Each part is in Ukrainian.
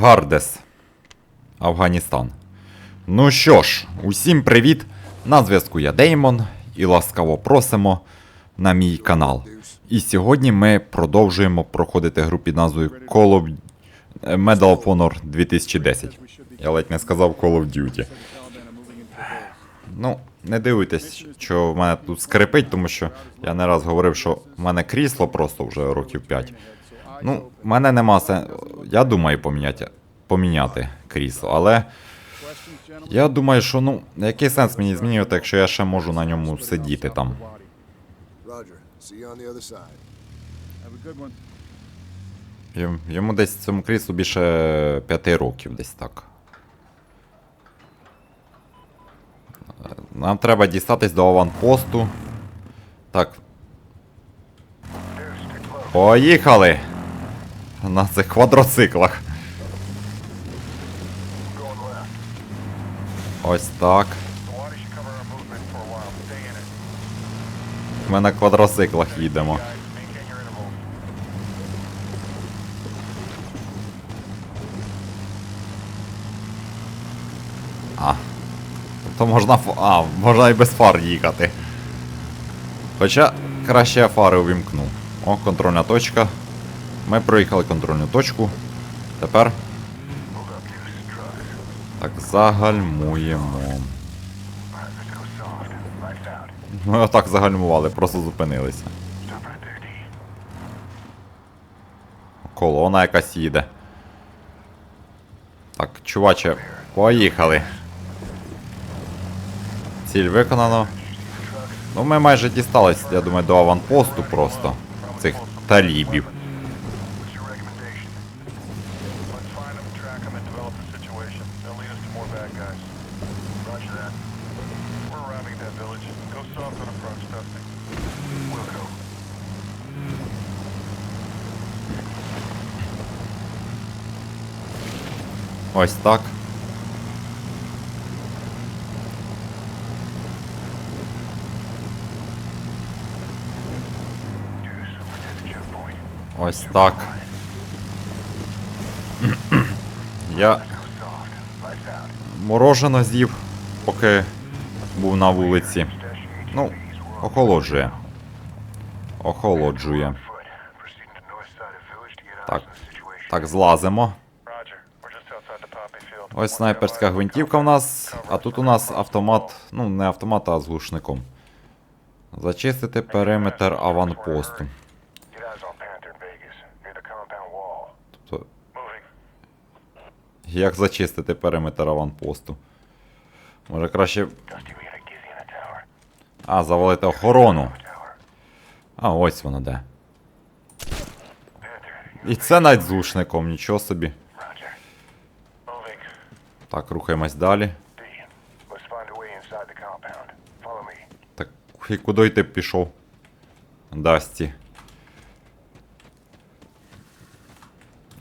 Гардес. Афганістан. Ну що ж, усім привіт! На зв'язку я Деймон і ласкаво просимо на мій канал. І сьогодні ми продовжуємо проходити гру під назвою Call of Medal of Honor 2010. Я ледь не сказав Call of Duty. Ну, не дивуйтесь, що в мене тут скрипить, тому що я не раз говорив, що в мене крісло просто вже років 5. Ну, в мене нема сенсу. Я думаю поміняти, поміняти крісло, але я думаю, що ну, який сенс мені змінювати, якщо я ще можу на ньому сидіти там. Йому- десь цьому кріслу більше 5 років, десь так. Нам треба дістатись до аванпосту. Так. Поїхали! На цих квадроциклах. Ось так. Ми на квадроциклах їдемо. А. То можна А, можна і без фар їхати. Хоча краще я фари увімкну. О, контрольна точка. Ми проїхали контрольну точку. Тепер. Так, загальмуємо. Ми отак загальмували, просто зупинилися. Колона якась їде. Так, чуваче, поїхали. Ціль виконано. Ну, ми майже дістались, я думаю, до аванпосту просто. Цих талібів. What's your recommendation? Let's find them, track them, and develop the situation. They'll lead us to more bad guys. Roger that. We're arriving at that village. Go soft on approach testing. Will do. Ось так. Ось так. Я морожено з'їв, поки був на вулиці. Ну, охолоджує. Охолоджує. Foot. Proceeding to Ось снайперська гвинтівка в нас, а тут у нас автомат, ну не автомат, а з глушником. Зачистити периметр аванпосту. Тобто, як зачистити периметр аванпосту? Може краще. А, завалити охорону. А, ось воно де. І це навіть з глушником, нічого собі. Так, рухаємось далі. Так, і куди ти пішов? Дасті.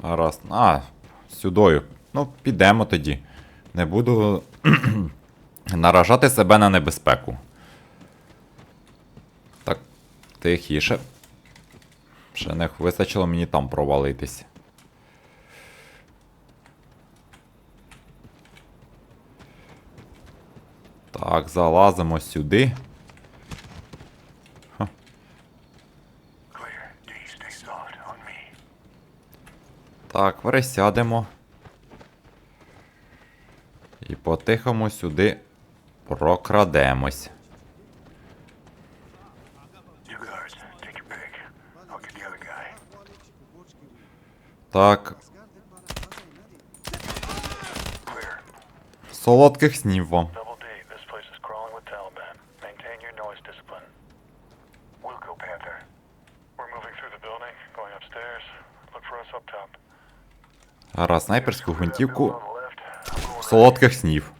Гаразд. А, сюдою. Ну, підемо тоді. Не буду наражати себе на небезпеку. Так, тихіше. Ще не вистачило мені там провалитись. Так, залазимо сюди. Так, пересядемо. І по-тихому сюди прокрадемось. Так, солодких снів вам. Гаразд, снайперську гвинтівку солодких снів.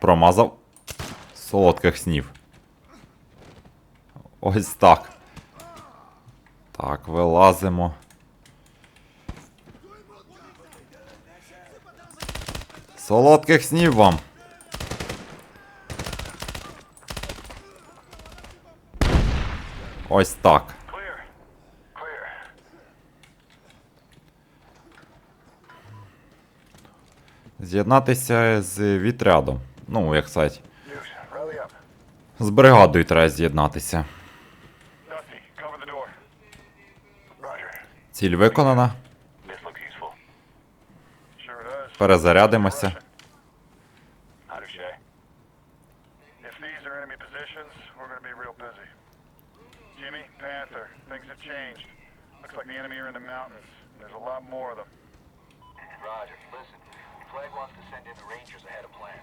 Промазав солодких снів. Ось так. Так, вилазимо. Солодких снів вам. Ось так. З'єднатися з відрядом. Ну, як сказати. З бригадою треба з'єднатися. Ціль виконана. Перезарядимося. Jimmy, Panther, things have changed. Looks like the enemy are in the mountains. There's a lot more of them. Roger. Listen, Flag wants to send in the Rangers ahead of plan.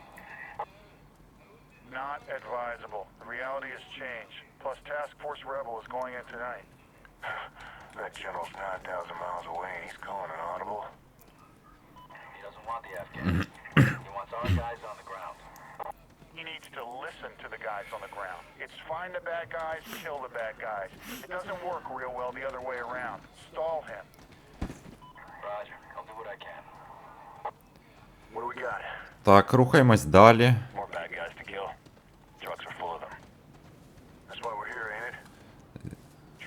Not advisable. The reality has changed. Plus, Task Force Rebel is going in tonight. that general's 9,000 miles away and he's calling an audible. He doesn't want the Afghans. he wants our guys on the ground. He needs to listen to the guys on the ground. It's find the bad guys, kill the bad guys. It doesn't work real well the other way around. Stall him. Roger. I'll do what I can. What do we got? Так, рухаємось далі. More bad guys to kill. Trucks are full of them. That's why we're here, ain't it?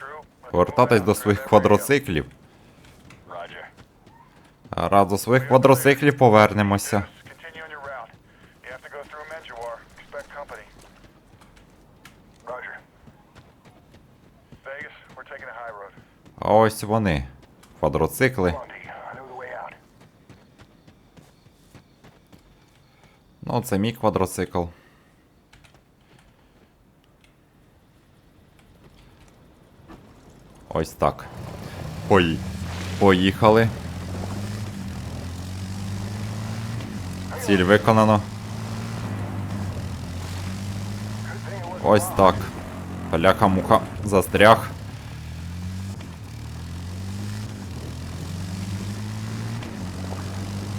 True. Повертатись до своїх квадроциклів. Roger. А Раз до своїх квадроциклів повернемося. Continue on your route. You have to go through Menjuar. Expect company. Roger. Vegas, we're taking a high road. А ось вони. Квадроцикли. Ну, це мій квадроцикл. Ось так. Пої... Поїхали. Ціль виконано. Ось так. Паляка-муха застряг.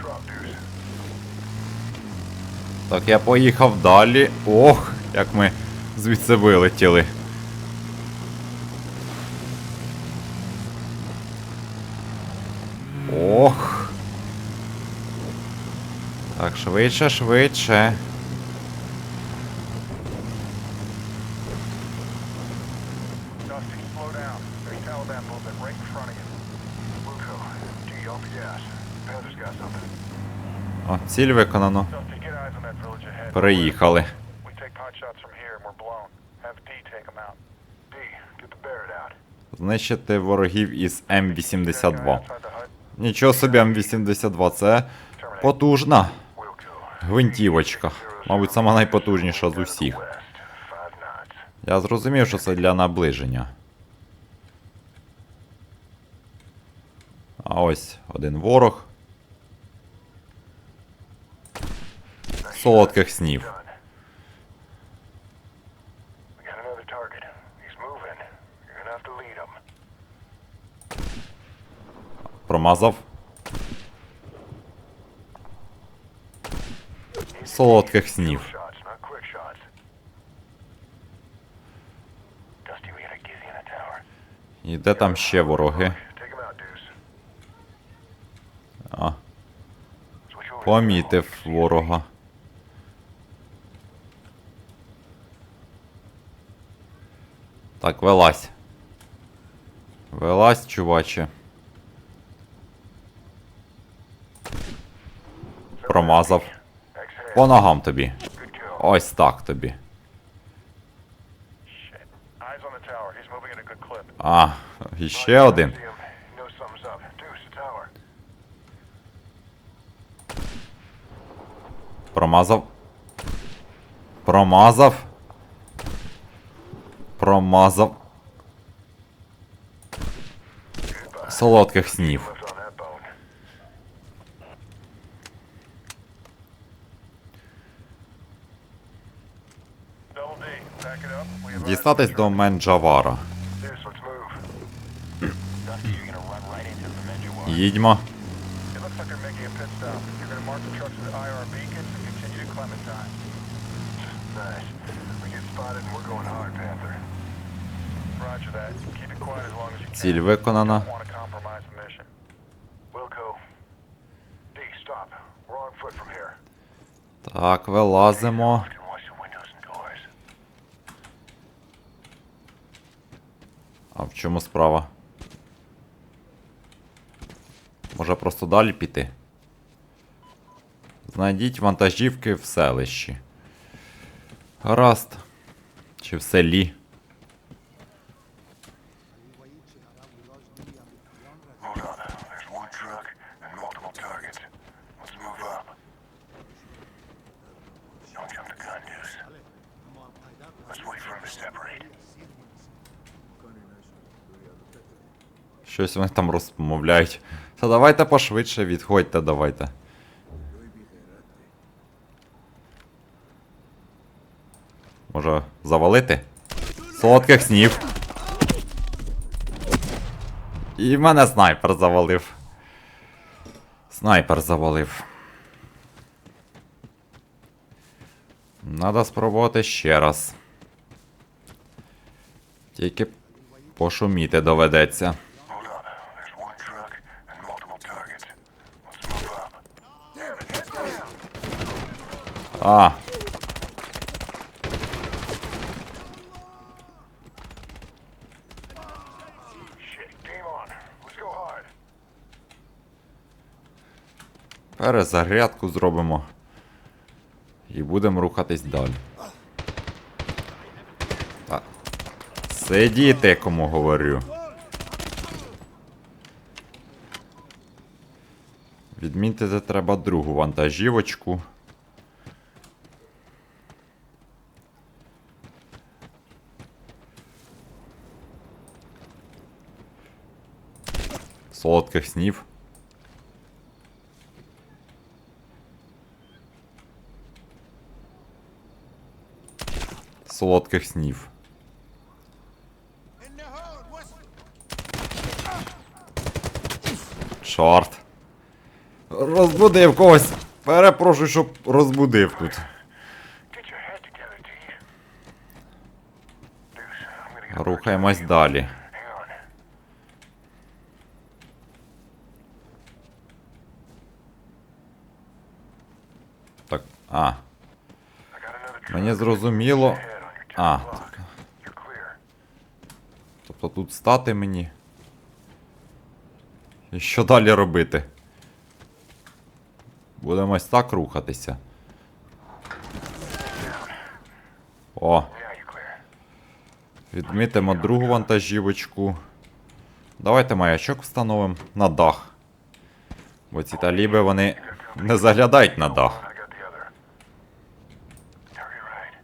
drop, dude. Так, я поїхав далі. Ох, як ми звідси вилетіли. Ох. Так, швидше, швидше. Dusty, slow down. There's Taliban movement right in front of you. Luco, D, off the gas. Panther's got something. О, ціль виконано. Dusty, get eyes on that village ahead. Переїхали. We take pot shots from here and we're blown. Have D take them out. D, get the Barrett out. Знищити ворогів із М82. That guy outside the hut. Нічого собі М82, це потужна гвинтівочка. Мабуть, сама найпотужніша з усіх. Я зрозумів, що це для наближення. А ось один ворог. Солодких снів. Done. We got another target. He's moving. You're gonna have to lead him. Промазав. Солодких снів. Shots, not quick shots. Dusty, we got a gizzy in the tower. І де там ще вороги? А, помітив ворога. Так, вилазь. Вилазь, чуваче. Промазав. По ногам тобі. Ось так тобі. А, іще один. Промазав. Промазав. Промазав. Солодких снів. Дістатись до Менджавара. Їдьмо. Ціль виконана. Don't want to compromise the mission. Wilco. D, stop. We're on foot from here. Так, вилазимо. Can watch the windows and doors. А в чому справа? Може просто далі піти? Знайдіть вантажівки в селищі. Гаразд. Чи в селі. Hold on. There's one truck and multiple targets. Let's move up. Don't jump the gun, Deuce. Let's wait for him to separate. Щось вони там розмовляють. Та давайте пошвидше, відходьте, давайте. Може, завалити? Солодких снів. І мене снайпер завалив. Снайпер завалив. Надо спробувати ще раз. Тільки пошуміти доведеться. Hold on. There's one truck and multiple targets. Let's move up. А. Перезарядку зробимо. І будемо рухатись далі. Так. Сидіти, кому говорю. Відмітити треба другу вантажівочку. Солодких снів. Солодких снів. Чорт. Розбудив когось. Перепрошую, щоб розбудив тут. Get your head together, D. Deuce, I'm gonna get Рухаємось далі. Hang on. Так. А. Мені зрозуміло. А. Тобто тут стати мені. І що далі робити? Будемо ось так рухатися. О, відмітимо другу вантажівочку. Давайте маячок встановимо на дах. Бо ці таліби вони не заглядають на дах. I got the other. Target right.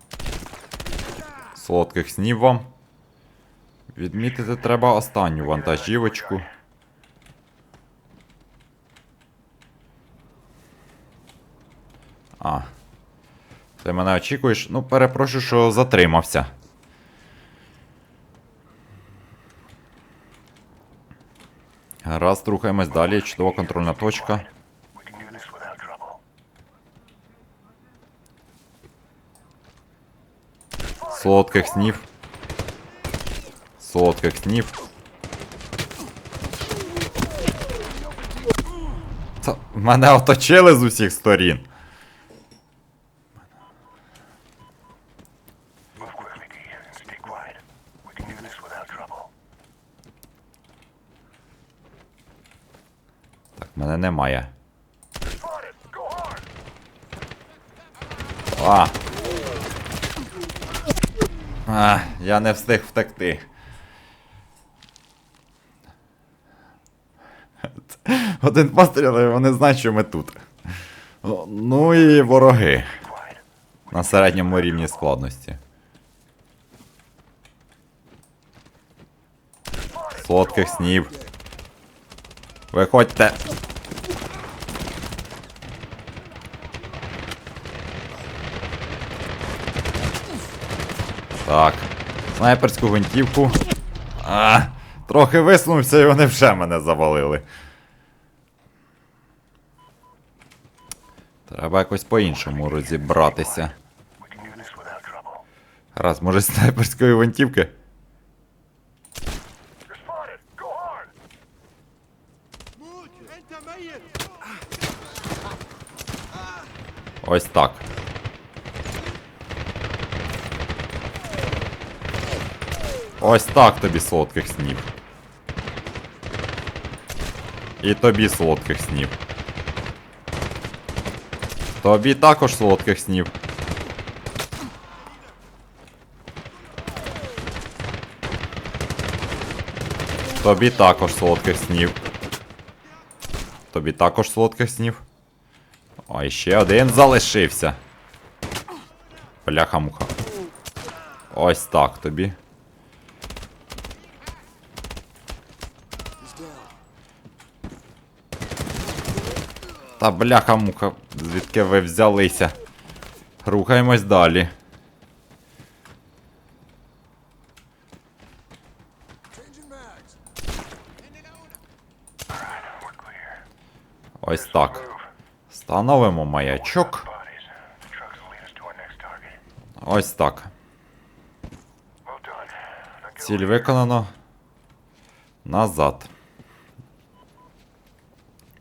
Солодких снів вам. Відмітити треба останню вантажівочку. А. Ти мене очікуєш? Ну, перепрошую, що затримався. Раз, рухаємось далі. Чудова контрольна точка. We can do this without trouble. Солодких снів. Солодких снів. Та мене оточили з усіх сторін. Так, мене немає. А. А, я не встиг втекти. Один постріл, і вони знають, що ми тут. Ну і вороги на середньому рівні складності. Солодких снів. Виходьте. Так. Снайперську гвинтівку. А, трохи висунувся і вони вже мене завалили. Треба якось по-іншому розібратися. Раз, може, снайперської гвинтівки? Ось так. Ось так тобі солодких снів. І тобі солодких снів. Тобі також солодких снів. Тобі також солодких снів. Тобі також солодких снів. А ще один залишився. Бляха-муха. Ось так тобі. Та бляха-муха, звідки ви взялися? Рухаємось далі. Ось так. Становимо маячок. Ось так. Ціль виконано. Назад.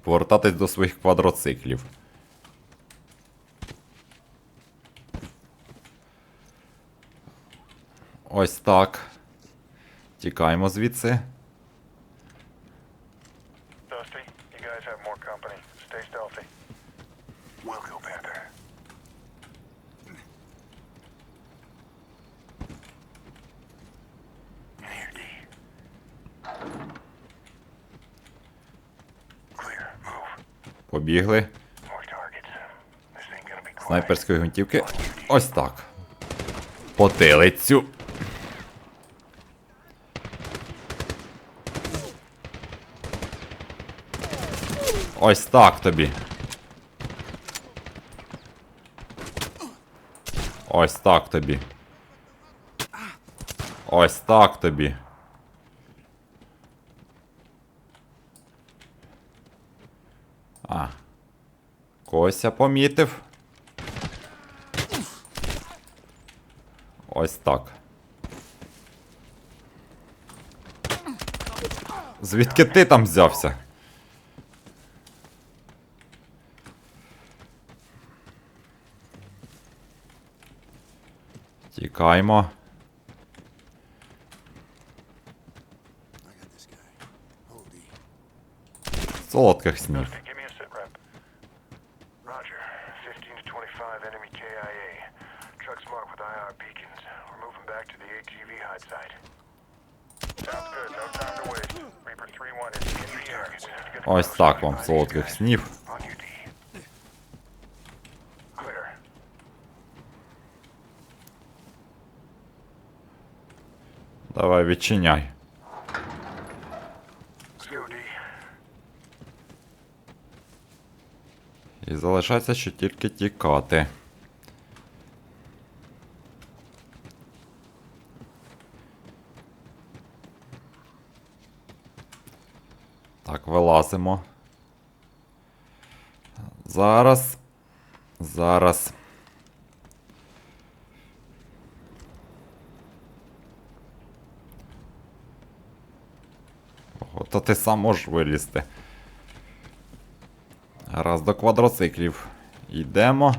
Повертатись до своїх квадроциклів. Ось так. Тікаємо звідси. Dusty, you guys have more company. Stay stealthy. We'll go, Panther. In here, D. Clear. Move. Побігли. Снайперської гвинтівки. Ось так. Потилицю. Ось так тобі. Ось так тобі. Ось так тобі. А. Когось я помітив. Ось так. Звідки ти там взявся? D. Солодких снів. Back to the ATV hide site. Sounds good. No time to waste. Reaper 3-1 is in the area. We need to get Ось close. так вам солодких снів. On. Clear. Давай відчиняй. І залишається ще тільки тікати. Так. Зараз. Зараз. Ого, то ти сам можеш вилізти. Раз до квадроциклів. Йдемо.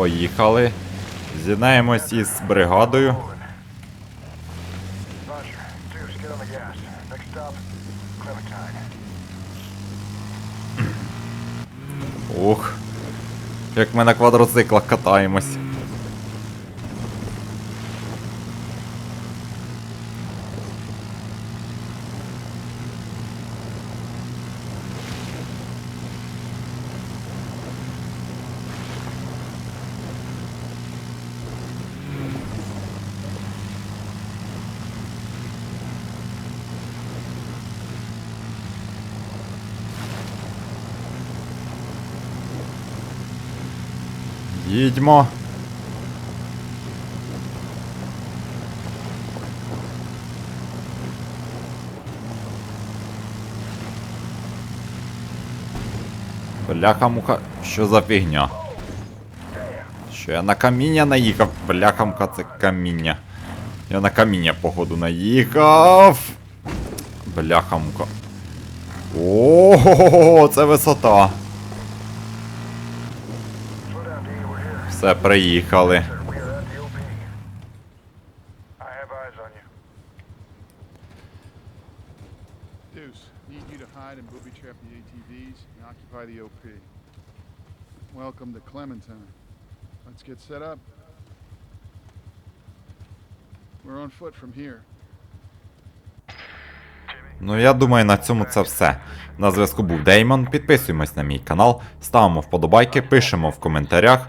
Поїхали. З'єднаємось із бригадою. Ух. Як ми на квадроциклах катаємось. Їдьмо. Бляха-муха, що за фігня? Що я на каміння наїхав? Бляха-муха, це каміння. Я на каміння, походу, наїхав. Бляха-муха. Ого, це висота. The OP. Welcome to Clementine. Let's get set up. We're on foot from here. Ну я думаю, на цьому це все. На зв'язку був Деймон. Підписуємось на мій канал, ставимо вподобайки, пишемо в коментарях.